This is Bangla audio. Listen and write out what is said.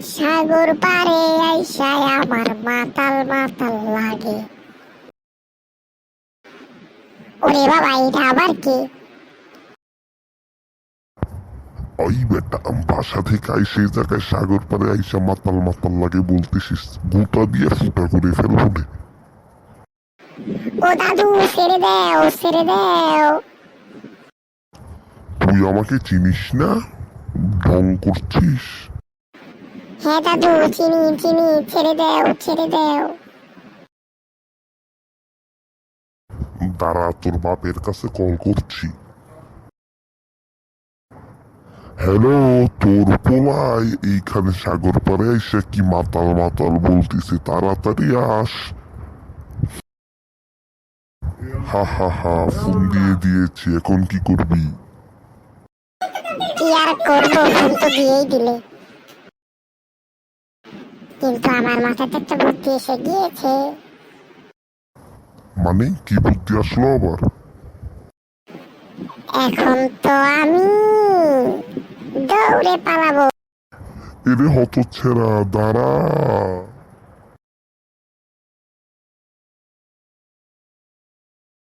সাগর পারে আইসায় আমার মাতাল মাতাল লাগে। ওরে বাবা এটা আবার কি? ওই বেটা বাসা থেকে আই সেই জায়গায় সাগর পারে আইসা মাতাল মাতাল লাগে বলতেছিস। গোটা দিয়ে ফুটা করে ফেলব নে। ও দাদু ছেড়ে দেও ছেড়ে দেও। তুই আমাকে চিনিস না? ঢং করছিস? হ্যাঁ দাদু চিনি চিনি ছেড়ে দেও ছেড়ে দেও। দাঁড়া তোর বাপের কাছে কল করছি। হ্যালো তোর পোলাই এইখানে সাগর পারে এসে কি মাতাল মাতাল বলতিছে? তাড়াতাড়ি আস। হা হা হা ফোন দিয়ে দিয়েছি এখন কি করবি? কি আর করব ফোন তো দিয়েই দিলে। কিন্তু আমার মাথাতে একটা বুদ্ধি এসে গিয়েছে। মানে কি বুদ্ধি আসলো আবার? এখন তো আমি দৌড়ে পালাবো। এরে হত ছেড়া দাঁড়া।